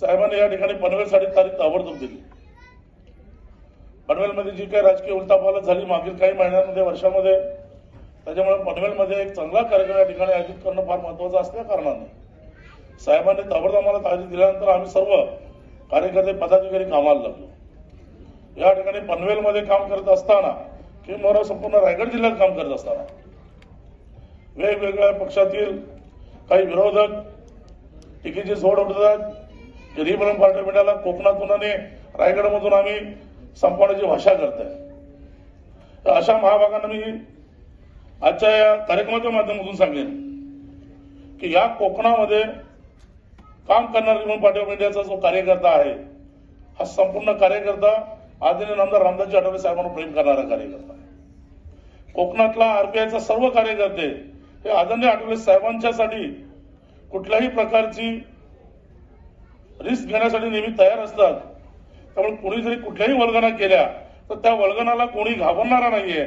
साहेबांनी या ठिकाणी पनवेलसाठी तारीख ताबडतोब दिली. पनवेलमध्ये जी काही राजकीय उलटापालट झाली मागील काही महिन्यांमध्ये वर्षामध्ये त्याच्यामुळे पनवेलमध्ये एक चांगला कार्यक्रम या ठिकाणी आयोजित करणं फार महत्वाचं असल्या कारणाने. साहेबांनी ताबडतोब आम्हाला तारीख दिल्यानंतर आम्ही सर्व कार्यकर्ते पदाधिकारी कामाला लागलो. या ठिकाणी पनवेलमध्ये काम करत असताना किंवा संपूर्ण रायगड जिल्ह्यात काम करत असताना वेगवेगळ्या पक्षातील काही विरोधक टीकेची झोड उडतात रिपरम पार्लमेंटाला कोकणातून आणि रायगडमधून आम्ही संपवण्याची भाषा करताय. तर अशा महाभागांना मी आजच्या या कार्यक्रमाच्या माध्यमातून सांगेन की या कोकणामध्ये काम करणारा रिपरम पार्टी इंडियाचा जो कार्यकर्ता आहे हा संपूर्ण कार्यकर्ता आदरणीय नामदार रामदासजी आठवले साहेबांना प्रेम करणारा कार्यकर्ता कोकणातला आरपीआयचा सर्व कार्यकर्ते हे आदरणीय आठवले साहेबांच्यासाठी कुठल्याही प्रकारची रिस्क घेण्यासाठी नेहमी तयार असतात. त्यामुळे कोणी जरी कुठल्याही वल्गना केल्या तर त्या वल्गनाला कोणी घाबरणारा नाहीये.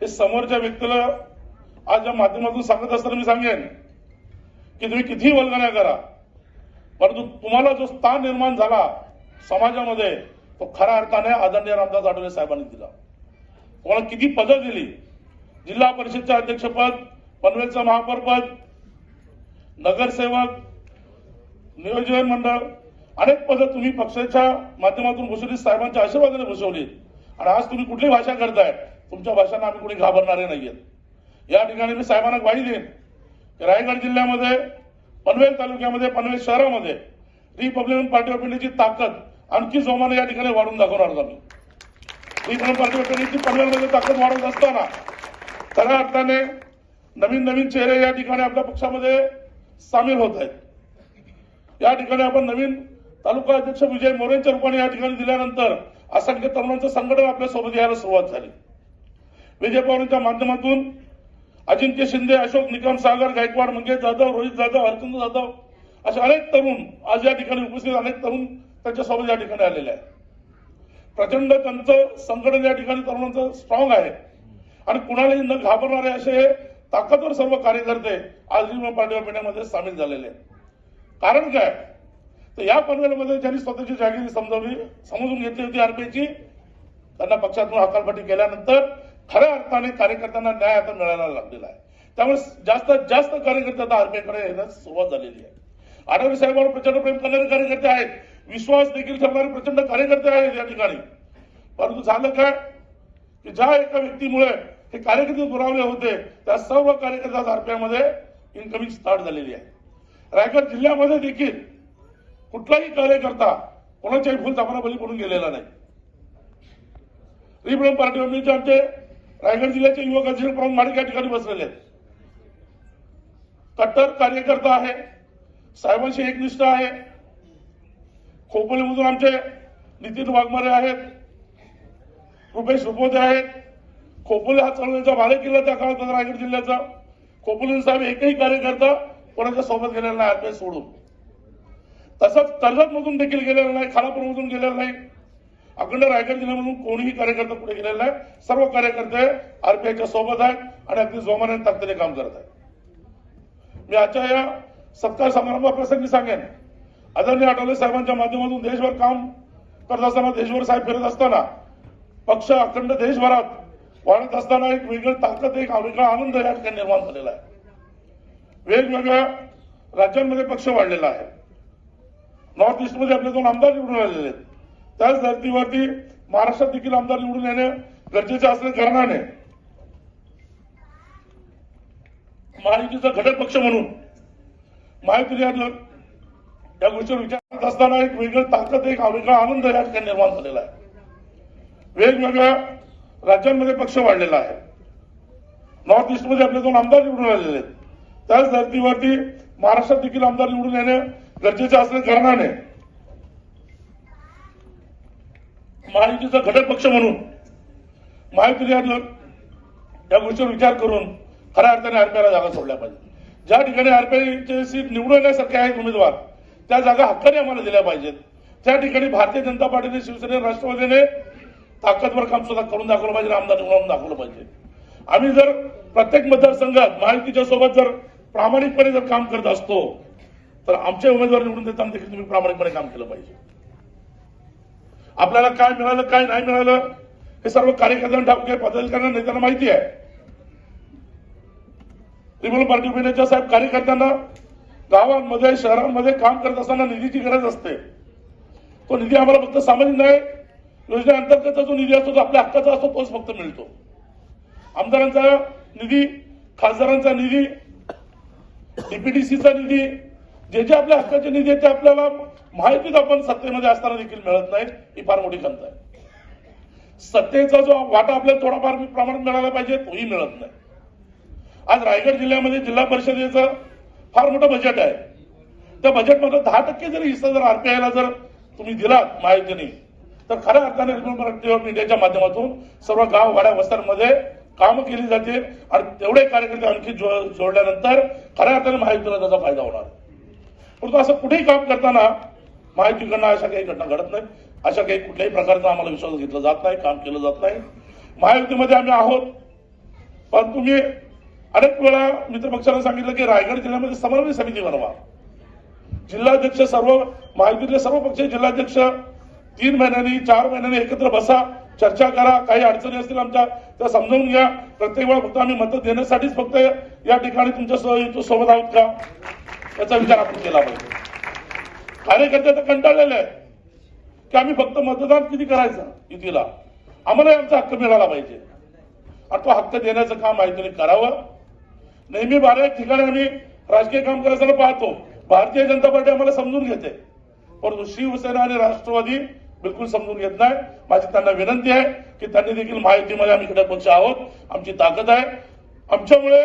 हे समोरच्या व्यक्तीला आज या माध्यमातून सांगत असताना मी सांगेन की तुम्ही कितीही वल्गना करा परंतु तुम्हाला जो स्थान निर्माण झाला समाजामध्ये तो खऱ्या अर्थाने आदरणीय रामदास आठवले साहेबांनी दिला. तुम्हाला किती पदं दिली? जिल्हा परिषदचे अध्यक्षपद पनवेलचं महापौरपद नगरसेवक नियोजन मंडळ अनेक पद तुम्ही पक्षाच्या माध्यमातून भूषवली साहेबांच्या आशीर्वादाने भूषवली आणि आज तुम्ही कुठली भाषा करताय? तुमच्या भाषांना आम्ही कोणी घाबरणारे नाहीयेत. या ठिकाणी मी साहेबांना ग्वाही देईन की रायगड जिल्ह्यामध्ये पनवेल तालुक्यामध्ये पनवेल शहरामध्ये रिपब्लिकन पार्टी ऑफ इंडियाची ताकद आणखी जोमाने या ठिकाणी वाढून दाखवणार आम्ही. रिपब्लिकन पार्टी ऑफ इंडियाची पनवेलमध्ये ताकद वाढत असताना खऱ्या अर्थाने नवीन नवीन चेहरे या ठिकाणी आपल्या पक्षामध्ये सामील होत आहेत. या ठिकाणी आपण नवीन तालुका अध्यक्ष विजय मोरेंच्या रूपाने या ठिकाणी दिल्यानंतर असंख्य तरुणांचं संघटन आपल्यासोबत यायला सुरुवात झाली. विजय पवारांच्या माध्यमातून अजिंक्य शिंदे अशोक निकम सागर गायकवाड मंगेश जाधव रोहित जाधव हरचंद जाधव असे अनेक तरुण आज या ठिकाणी उपस्थित अनेक तरुण त्यांच्यासोबत या ठिकाणी आलेले आहेत. प्रचंड त्यांचं संघटन या ठिकाणी तरुणांचं स्ट्रॉंग आहे. आणि कुणालाही न घाबरणारे असे ताकदवर सर्व कार्यकर्ते आज रिपब्लिकन पार्टी ऑफ इंडियामध्ये सामील झालेले आहेत. कारण काय? तर या पनवेलमध्ये ज्यांनी स्वतःची जागिरी समजावली समजून घेतली होती आरपीआयची त्यांना पक्षातून हकालपट्टी केल्यानंतर खऱ्या अर्थाने कार्यकर्त्यांना न्याय आता मिळायला लागलेला आहे. त्यामुळे जास्तीत जास्त कार्यकर्ते आता आरपीआयकडे येण्यास सुरुवात झालेली आहे. आठवले साहेबांवर प्रचंड प्रेम करणारे कार्यकर्ते आहेत. विश्वास देखील ठेवणारे प्रचंड कार्यकर्ते आहेत या ठिकाणी. परंतु झालं काय? की ज्या एका व्यक्तीमुळे हे कार्यकर्ते दुरावले होते त्या सर्व कार्यकर्त्या आरपीआयमध्ये इन्कमिंग स्टार्ट झालेली आहे रायगड जिल्ह्यामध्ये देखील कुठलाही कार्यकर्ता कोणाच्याही भूल चापाला बली पडून गेलेला नाही. रिपब्लिकन पार्टी ऑफ आमचे रायगड जिल्ह्याचे युवक अध्यक्ष प्रमुख माडिक या ठिकाणी बसलेले आहेत. कट्टर कार्यकर्ता आहे. साहेबांशी एकनिष्ठ आहे. खोपोलीमधून आमचे नितीन वाघमारे आहेत. रुपेश रुपोदे आहेत. खोपोली हा चळवळीचा बालेकिल्ला त्या काळात रायगड जिल्ह्याचा. खोपोली साहेब एकही कार्यकर्ता कोणाच्या सोबत गेलेला नाही आरपीआय सोडून. तसंच कर्जत मधून देखील गेलेला नाही खालापूर मधून गेलेला नाही. अखंड रायगड जिल्ह्यामधून कोणीही कार्यकर्ता पुढे गेलेला नाही. सर्व कार्यकर्ते आरपीआयच्या सोबत आहेत आणि अगदी जोमाने आणि ताकदीने काम करत आहेत. मी आजच्या या सत्कार समारंभाप्रसंगी सांगेन आदरणीय आठवले साहेबांच्या माध्यमातून देशभर काम करत असताना देशभर साहेब फिरत असताना पक्ष अखंड देशभरात वाढत असताना एक वेगळी ताकद एक वेगळा आनंद या ठिकाणी निर्माण झालेला आहे. वेगवेगळ्या राज्यांमध्ये पक्ष वाढलेला आहे. नॉर्थ ईस्टमध्ये आपले दोन आमदार निवडून आलेले आहेत. त्याच धर्तीवरती महाराष्ट्रात देखील आमदार निवडून येणे गरजेचे असल्या कारणाने महायुतीचा घटक पक्ष म्हणून महायुतीने या- गोष्टीवर विचार करत असताना एक वेगळी ताकद एक वेगळा आनंद या ठिकाणी निर्माण झालेला आहे. वेगवेगळ्या राज्यांमध्ये पक्ष वाढलेला आहे. नॉर्थ ईस्टमध्ये आपले दोन आमदार निवडून आलेले आहेत. त्याच धर्तीवरती महाराष्ट्रात देखील आमदार निवडून येणे गरजेचे असल्या कारणाने महायुतीचा घटक पक्ष म्हणून महायुतीने या- गोष्टीवर विचार करून खऱ्या अर्थाने आरपीआयला जागा सोडल्या पाहिजे. ज्या ठिकाणी आरपीआयचे सीट निवडून येण्यासारखे आहेत उमेदवार त्या जागा हक्काने आम्हाला दिल्या पाहिजेत. त्या ठिकाणी भारतीय जनता पार्टीने शिवसेने राष्ट्रवादीने ताकदवर काम सुद्धा करून दाखवलं पाहिजे आमदार निवडून दाखवलं पाहिजे. आम्ही जर प्रत्येक मतदारसंघात महायुतीच्या सोबत जर प्रामाणिकपणे जर काम करत असतो तर आमच्या उमेदवार निवडून देताना देखील तुम्ही प्रामाणिकपणे काम केलं पाहिजे. आपल्याला काय मिळालं काय नाही मिळालं हे सर्व कार्यकर्त्यांना ठाऊक आहे पदाधिकाऱ्यांना नेत्यांना माहिती आहे. त्रिमूल पार्टी युनियनच्या साहेब कार्यकर्त्यांना गावांमध्ये शहरांमध्ये काम करत असताना निधीची गरज असते. तो निधी आम्हाला फक्त सामान्य नाही योजनेअंतर्गतचा जो निधी असतो तो आपल्या हक्काचा असतो तोच फक्त मिळतो. आमदारांचा निधी खासदारांचा निधी डीपीडीसीचा निधी जे जे आपल्या हक्काचे निधी आहेत ते आपल्याला माहितीच आपण सत्तेमध्ये असताना देखील मिळत नाहीत ही फार मोठी खंत आहे. सत्तेचा जो वाटा आपल्याला थोडाफार प्रमाणात मिळाला पाहिजे तोही मिळत नाही. आज रायगड जिल्ह्यामध्ये जिल्हा परिषदेचं फार मोठं बजेट आहे. त्या बजेटमध्ये दहा टक्के जरी हिस्सा जर आरपीआयला जर तुम्ही दिलात महायुतीने तर खऱ्या अर्थाने मीडियाच्या माध्यमातून सर्व गाव वाड्या वस्त्यांमध्ये कामं केली जाते आणि तेवढे कार्यकर्ते आणखी जो- जोडल्यानंतर खऱ्या अर्थाने महायुतीला त्याचा फायदा होणार. परंतु असं कुठेही काम करताना महायुतीकडनं अशा काही घटना घडत नाही अशा काही कुठल्याही प्रकारचा आम्हाला विश्वास घेतला जात नाही काम केलं जात नाही. महायुतीमध्ये आम्ही आहोत. पण तुम्ही अनेक वेळा मित्रपक्षाला सांगितलं की रायगड जिल्ह्यामध्ये समन्वय समिती बनवा. जिल्हाध्यक्ष सर्व महायुतीतले सर्व पक्ष जिल्हाध्यक्ष तीन महिन्यांनी चार महिन्यांनी एकत्र बसा चर्चा करा काही अडचणी असतील आमच्या त्या समजावून घ्या प्रत्येक वेळा फक्त आम्ही मतं देण्यासाठीच फक्त या ठिकाणी तुमच्यासोबत आहोत का? याचा विचार आपण केला पाहिजे. कार्यकर्ते तर कंटाळलेले आहेत की आम्ही फक्त मतदान किती करायचं युतीला? आम्हाला आमचा हक्क मिळाला पाहिजे. आणि तो हक्क देण्याचं काम माहितीने करावं. नेहमी बऱ्याच ठिकाणी आम्ही राजकीय काम करायचं पाहतो. भारतीय जनता पार्टी आम्हाला समजून घेते. परंतु शिवसेना आणि राष्ट्रवादी बिलकुल समजून घेत नाही. माझी त्यांना विनंती आहे की त्यांनी देखील महायुतीमध्ये आम्ही घटक पक्ष आहोत. आमची ताकद आहे. आमच्यामुळे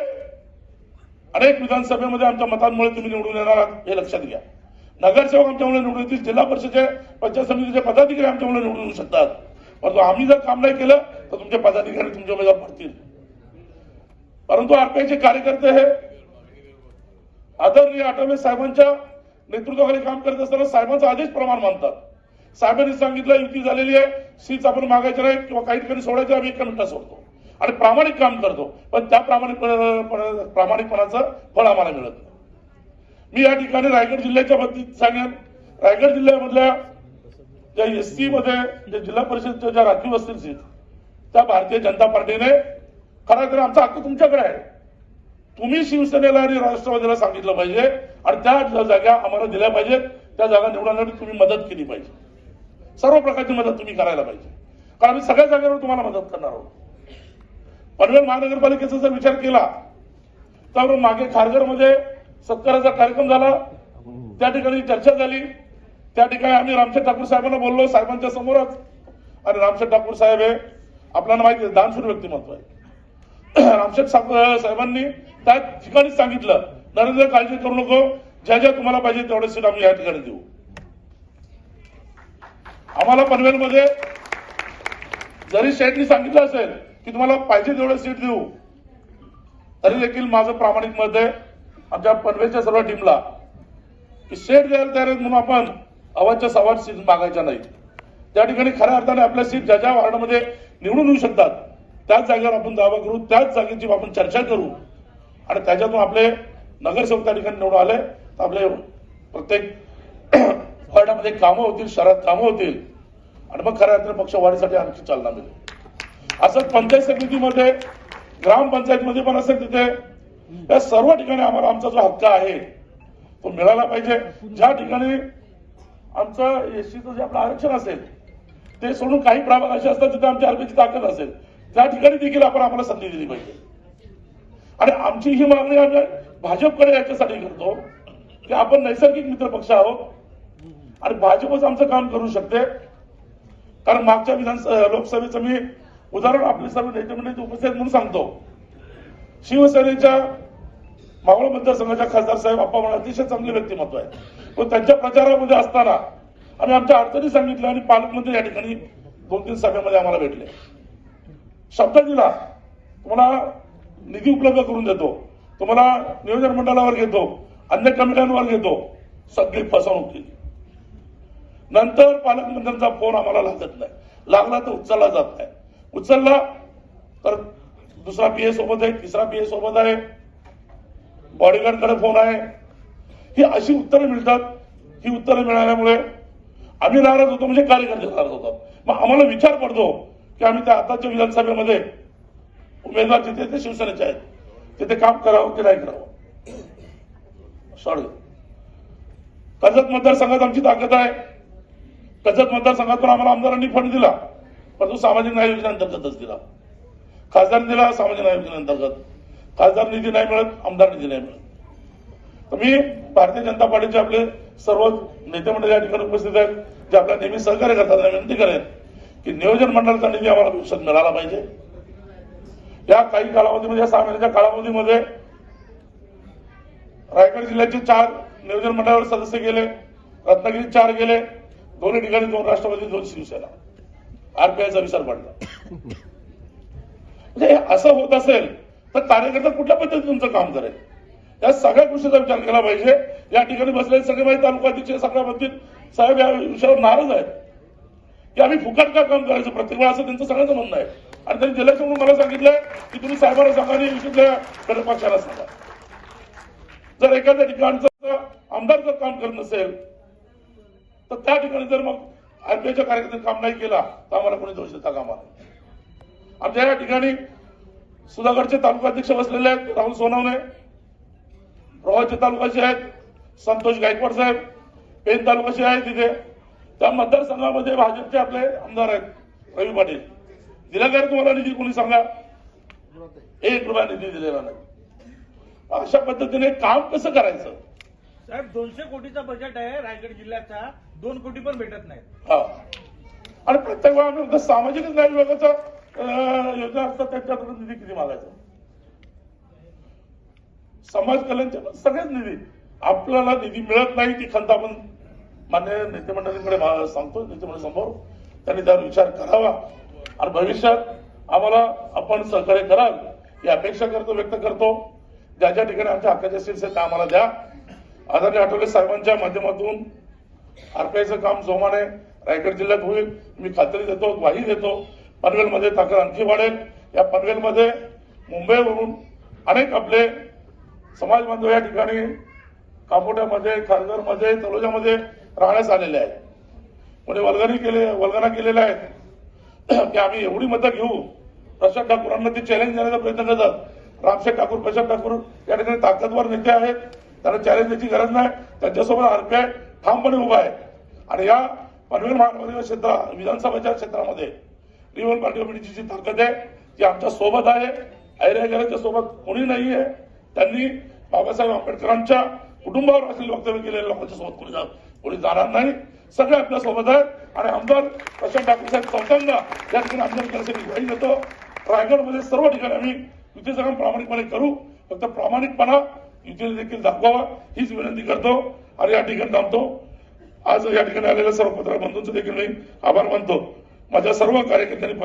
अनेक विधानसभेमध्ये आमच्या मतांमुळे तुम्ही निवडून येणार आहात हे लक्षात घ्या. नगरसेवक आमच्यामुळे निवडून येतील जिल्हा परिषदेचे पंचायत समितीचे पदाधिकारी आमच्यामुळे निवडून येऊ शकतात. परंतु आम्ही जर काम नाही केलं तर तुमचे पदाधिकारी तुमच्या उमेदवार पडतील. परंतु आरपीआयचे कार्यकर्ते हे आदरणीय आठवले साहेबांच्या नेतृत्वाखाली काम करत असताना साहेबांचा आदेश प्रमाण मानतात. साहेबांनी सांगितलं युती झालेली आहे सीच आपण मागायची नाही किंवा काही ठिकाणी सोडायचं आम्ही एका मिनिटात सोडतो. आणि प्रामाणिक काम करतो. पण त्या प्रामाणिक प्रामाणिकपणाचं फळ आम्हाला मिळत नाही. मी या ठिकाणी रायगड जिल्ह्याच्या बाबतीत सांगेन. रायगड जिल्ह्यामधल्या ज्या एस सी मध्ये ज्या जिल्हा परिषदच्या ज्या राखीव असतील सीट त्या भारतीय जनता पार्टीने खरा तर आमचा हक्क तुमच्याकडे आहे. तुम्ही शिवसेनेला आणि राष्ट्रवादीला सांगितलं पाहिजे आणि त्या जागा आम्हाला दिल्या पाहिजेत. त्या जागा निवडण्यासाठी तुम्ही मदत केली पाहिजे. सर्व प्रकारची मदत तुम्ही करायला पाहिजे. कारण आम्ही सगळ्या जागेवर तुम्हाला मदत करणार आहोत. पनवेल महानगरपालिकेचा जर विचार केला तर मागे खारघरमध्ये सत्काराचा कार्यक्रम झाला. त्या ठिकाणी चर्चा झाली. त्या ठिकाणी आम्ही रामशेठ ठाकूर साहेबांना बोललो साहेबांच्या समोरच. आणि रामशेठ ठाकूर साहेब हे आपल्याला माहिती आहे दानशूर व्यक्तिमत्व आहे. रामशेठ साहेब- साहेबांनी त्या ठिकाणी सांगितलं नरेंद्र काळजी करू नको. ज्या ज्या तुम्हाला पाहिजे तेवढे सीट आम्ही या ठिकाणी देऊ. आम्हाला पनवेलमध्ये जरी शेठनी सांगितलं असेल की तुम्हाला पाहिजे तेवढं सीट देऊ तरी देखील माझं प्रामाणिक मत आहे आमच्या पनवेलच्या सर्व टीमला की शेट द्यायला तयार आहेत म्हणून आपण अवाच्या सवाट सीट मागायच्या नाही. त्या ठिकाणी खऱ्या अर्थाने आपल्या सीट ज्या ज्या वार्डामध्ये निवडून येऊ शकतात त्याच जागेवर आपण दावा करू त्याच जागेची आपण चर्चा करू. आणि त्याच्यातून आपले नगरसेवक त्या ठिकाणी निवडून आले तर आपले प्रत्येक वार्डामध्ये कामं होतील शहरात कामं होतील. आणि मग खऱ्या अर्थाने पक्ष वाढीसाठी आणखी चालना मिळेल. असं पंचायत समितीमध्ये ग्रामपंचायतमध्ये पण असेल तिथे. या सर्व ठिकाणी आम्हाला आमचा जो हक्क आहे तो मिळाला पाहिजे. ज्या ठिकाणी आमचं एसटीचं जे आपलं आरक्षण असेल ते सोडून काही प्रभाग असे असतात जिथे आमची आरबीची ताकद असेल त्या ठिकाणी देखील आपण आम्हाला संधी दिली पाहिजे. आणि आमची ही मागणी आम्ही भाजपकडे याच्यासाठी करतो की आपण नैसर्गिक मित्र पक्ष आहोत. आणि भाजपच आमचं काम करू शकते. कारण मागच्या विधान लोकसभेचं मी उदाहरण आपले सर्व नेते मंडळी उपस्थित म्हणून सांगतो. शिवसेनेच्या मावळ मतदारसंघाच्या खासदार साहेब आप्पा म्हणून अतिशय चांगले व्यक्तिमत्व आहे. पण त्यांच्या प्रचारामध्ये असताना आम्ही आमच्या अडचणी सांगितल्या आणि पालकमंत्री या ठिकाणी दोन तीन सभेमध्ये आम्हाला भेटले. शब्द दिला तुम्हाला निधी उपलब्ध करून देतो. तुम्हाला नियोजन मंडळावर घेतो अन्य कमिट्यांवर घेतो. सगळी फसवणूक केली. नंतर पालकमंत्र्यांचा फोन आम्हाला लागत नाही. लागला तर उचलला जात नाही. उचलला तर दुसरा पीए सोबत आहे तिसरा पीए सोबत आहे. बॉडीगार्डकडे फोन आहे. ही अशी उत्तरं मिळतात. ही उत्तरं मिळाल्यामुळे आम्ही नाराज होतो म्हणजे कार्यकर्ते नाराज होतात. मग आम्हाला विचार पडतो की आम्ही त्या आताच्या विधानसभेमध्ये उमेदवार जिथे ते शिवसेनेचे आहेत तिथे काम करावं की नाही करावं? सॉरी कर्जत मतदारसंघात आमची ताकद आहे. कर्जत पण आम्हाला आमदारांनी फंड दिला. परंतु सामाजिक न्याय योजनेअंतर्गतच दिला. खासदार दिला सामाजिक न्याय योजनेअंतर्गत. खासदार निधी नाही मिळत आमदार निधी नाही मिळत. तर मी भारतीय जनता पार्टीचे आपले सर्व नेते मंडळ या ठिकाणी उपस्थित आहेत जे आपल्या नेहमी सहकार्य करतात विनंती करेन की नियोजन मंडळाचा निधी आम्हाला भविष्यात मिळाला पाहिजे. या काही कालावधीमध्ये म्हणजे सहा महिन्याच्या कालावधीमध्ये रायगड जिल्ह्याचे चार नियोजन मंडळावर सदस्य गेले रत्नागिरीत चार गेले दोन्ही ठिकाणी दोन राष्ट्रवादी दोन शिवसेना. आरपीआयचा विचार पडला म्हणजे असं होत असेल तर कार्यकर्ता कुठल्या पद्धतीने तुमचं काम करेल? या सगळ्या गोष्टीचा विचार केला पाहिजे. या ठिकाणी बसलेले सगळे माहिती तालुकाध्यक्ष सगळ्या बाबतीत साहेब या विषयावर नाराज आहेत. की आम्ही फुकट का काम करायचं? प्रत्येक वेळा असं त्यांचं सगळ्यांचं म्हणणं आहे. आणि त्यांनी जिल्ह्यासमोर मला सांगितलंय की तुम्ही साहेबांना सांगा आणि विषयातल्या घटक पक्षाला सांगा. जर एखाद्या ठिकाणचं आमदार जर काम करत नसेल तर त्या ठिकाणी जर मग आरपीआयच्या कार्यकर्त्यांनी काम नाही केला तर आम्हाला कोणी दोष देता कामा आमच्या या ठिकाणी सुधागडचे तालुका अध्यक्ष बसलेले आहेत राहुल सोनवणे रोहाचे तालुकाचे आहेत संतोष गायकवाड साहेब पेन तालुकाचे आहेत तिथे त्या मतदारसंघामध्ये भाजपचे आपले आमदार आहेत रवी पाटील. दिला काय तुम्हाला निधी? कोणी सांगा? एक रुपया निधी दिलेला नाही. अशा पद्धतीने काम कसं करायचं? साहेब दोनशे कोटीचा बजेट आहे रायगड जिल्ह्याचा. दोन कोटी पण भेटत नाही हा. आणि प्रत्येक वेळा आम्ही फक्त सामाजिक न्याय विभागाचा अं, योजना असतात त्यांच्याकडून निधी किती मागायचा? समाज कल्याणच्या सगळ्याच सगळेच निधी. आपल्याला निधी मिळत नाही ती खंत आपण मान्य नेते मंडळींकडे मा- सांगतो नेते मंडळी समोर त्यांनी त्यावर विचार करावा. आणि भविष्यात आम्हाला आपण सहकार्य कराल ही अपेक्षा करतो व्यक्त करतो. ज्या ज्या ठिकाणी आमच्या हक्काचे असतील त्या आम्हाला द्या. आदरणीय आठवले साहेबांच्या माध्यमातून आरपीआयचं काम जोमाने रायगड जिल्ह्यात होईल. मी खात्री देतो ग्वाही देतो. पनवेलमध्ये ताकद आणखी वाढेल. या पनवेलमध्ये मुंबईवरून अनेक आपले समाज बांधव या ठिकाणी कापोट्यामध्ये खारघरमध्ये तलोजामध्ये राहण्यास आलेले आहेत. कोणी वल्गनी केले वल्गना केलेल्या आहेत. की आम्ही एवढी मतं घेऊ. प्रशांत ठाकूरांना ते चॅलेंज देण्याचा प्रयत्न करतात. रामशेठ ठाकूर प्रशांत ठाकूर या ठिकाणी ताकदवर नेते आहेत. त्यांना चॅलेंज द्यायची गरज नाही. त्यांच्यासोबत आरपीआय ठामपणे उभा आहे. आणि या पनवेल महानगर क्षेत्र विधानसभेच्या क्षेत्रामध्ये रिव्हन पार्टी कमिटीची जी ताकद आहे ती आमच्यासोबत आहे. ऐऱ्याच्या सोबत कोणी नाही आहे. त्यांनी बाबासाहेब आंबेडकरांच्या कुटुंबावर असलेले वक्तव्य केलेल्या लोकांच्या सोबत कोणी कोणी जाणार नाही. सगळे आपल्यासोबत आहेत. आणि आमदार प्रशांत ठाकरे साहेब चौथ्यांदा या ठिकाणी आमदार करण्यासाठी ग्वाही देतो रायगडमध्ये सर्व ठिकाणी आम्ही युतीचं काम प्रामाणिकपणे करू. फक्त प्रामाणिकपणा युतीने देखील दाखवावा हीच विनंती करतो आणि या ठिकाणी थांबतो. आज या ठिकाणी आलेल्या सर्व पत्रकार बंधूंचं देखील मी आभार मानतो. माझ्या सर्व कार्यकर्त्यांनी